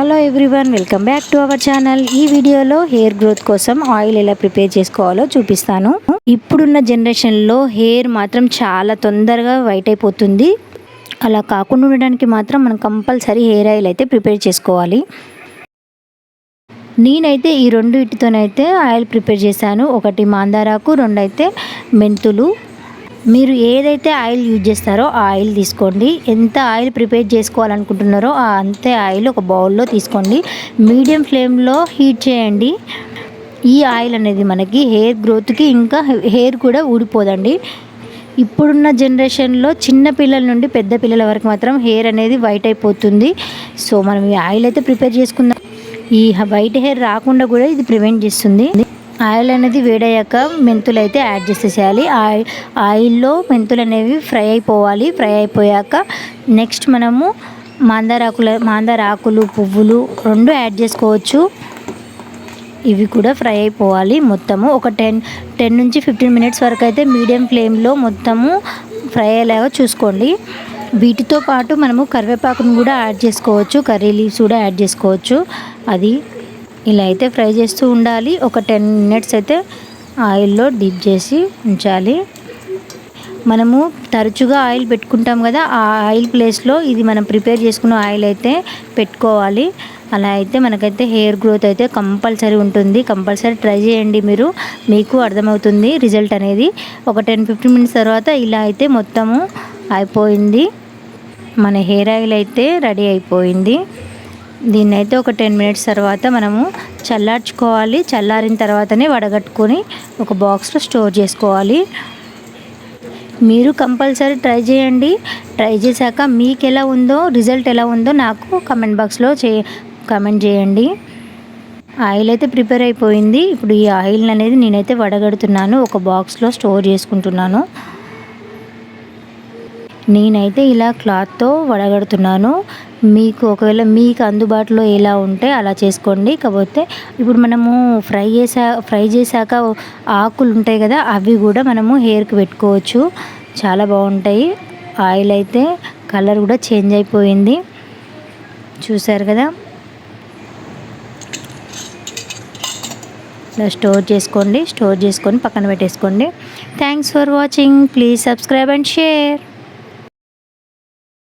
Hello everyone welcome back to our channel ఈ వీడియోలో hair growth కోసం ఆయిల్ ఎలా ప్రిపేర్ చేసుకోవాలో చూపిస్తాను. ఇప్పుడున్న జనరేషన్లో హెయిర్ మాత్రం చాలా తొందరగా వైట్ అయిపోతుంది. అలా కాకుండా ఉండడానికి మాత్రం మనం కంపల్సరీ హెయిర్ ఆయిల్ అయితే ప్రిపేర్ చేసుకోవాలి. నేనైతే ఈ రెండు వీటితోనైతే ఆయిల్ ప్రిపేర్ చేశాను. ఒకటి మాందారాకు రెండు అయితే మెంతులు. మీరు ఏదైతే ఆయిల్ యూజ్ చేస్తారో ఆ ఆయిల్ తీసుకోండి. ఎంత ఆయిల్ ప్రిపేర్ చేసుకోవాలనుకుంటున్నారో ఆ అంతే ఆయిల్ ఒక బౌల్లో తీసుకోండి. మీడియం ఫ్లేమ్లో హీట్ చేయండి. ఈ ఆయిల్ అనేది మనకి హెయిర్ గ్రోత్కి ఇంకా హెయిర్ కూడా ఊడిపోదండి. ఇప్పుడున్న జనరేషన్లో చిన్న పిల్లల నుండి పెద్ద పిల్లల వరకు మాత్రం హెయిర్ అనేది వైట్ అయిపోతుంది. సో మనం ఈ ఆయిల్ అయితే ప్రిపేర్ చేసుకుందాం. ఈ వైట్ హెయిర్ రాకుండా కూడా ఇది ప్రివెంట్ చేస్తుంది. ఆయిల్ అనేది వేడయ్యాక మెంతులు అయితే యాడ్ చేసేసేయాలి. ఆయిల్ ఆయిల్లో మెంతులు అనేవి ఫ్రై అయిపోవాలి. ఫ్రై అయిపోయాక నెక్స్ట్ మనము మాందారాకుల మాందారాకులు పువ్వులు రెండు యాడ్ చేసుకోవచ్చు. ఇవి కూడా ఫ్రై అయిపోవాలి మొత్తము. ఒక టెన్ టెన్ నుంచి ఫిఫ్టీన్ మినిట్స్ వరకు అయితే మీడియం ఫ్లేమ్లో మొత్తము ఫ్రై అయ్యేలాగా చూసుకోండి. వీటితో పాటు మనము కరివేపాకును కూడా యాడ్ చేసుకోవచ్చు. కర్రీ లీవ్స్ కూడా యాడ్ చేసుకోవచ్చు. అది ఇలా అయితే ఫ్రై చేస్తూ ఉండాలి. ఒక టెన్ మినిట్స్ అయితే ఆయిల్లో డిప్ చేసి ఉంచాలి. మనము తరచుగా ఆయిల్ పెట్టుకుంటాం కదా ఆ ఆయిల్ ప్లేస్లో ఇది మనం ప్రిపేర్ చేసుకున్న ఆయిల్ అయితే పెట్టుకోవాలి. అలా అయితే మనకైతే హెయిర్ గ్రోత్ అయితే కంపల్సరీ ఉంటుంది. కంపల్సరీ ట్రై చేయండి మీరు. మీకు అర్థమవుతుంది రిజల్ట్ అనేది. ఒక టెన్ ఫిఫ్టీన్ మినిట్స్ తర్వాత ఇలా అయితే మొత్తము అయిపోయింది. మన హెయిర్ ఆయిల్ అయితే రెడీ అయిపోయింది. దీన్ని అయితే ఒక టెన్ మినిట్స్ తర్వాత మనము చల్లార్చుకోవాలి. చల్లారిన తర్వాతనే వడగట్టుకొని ఒక బాక్స్లో స్టోర్ చేసుకోవాలి. మీరు కంపల్సరీ ట్రై చేయండి. ట్రై చేశాక మీకు ఎలా ఉందో రిజల్ట్ ఎలా ఉందో నాకు కమెంట్ బాక్స్లో చే కమెంట్ చేయండి. ఆయిల్ అయితే ప్రిపేర్ అయిపోయింది. ఇప్పుడు ఈ ఆయిల్ అనేది నేనైతే వడగడుతున్నాను. ఒక బాక్స్లో స్టోర్ చేసుకుంటున్నాను. నేనైతే ఇలా క్లాత్తో వడగడుతున్నాను. మీకు ఒకవేళ మీకు అందుబాటులో ఎలా ఉంటే అలా చేసుకోండి. కాకపోతే ఇప్పుడు మనము ఫ్రై చేసా ఫ్రై చేశాక ఆకులు ఉంటాయి కదా అవి కూడా మనము హెయిర్కి పెట్టుకోవచ్చు. చాలా బాగుంటాయి. ఆయిల్ అయితే కలర్ కూడా చేంజ్ అయిపోయింది. చూసారు కదా? ఇలా స్టోర్ చేసుకోండి స్టోర్ చేసుకొని పక్కన పెట్టేసుకోండి. Thanks for watching. Please subscribe and share.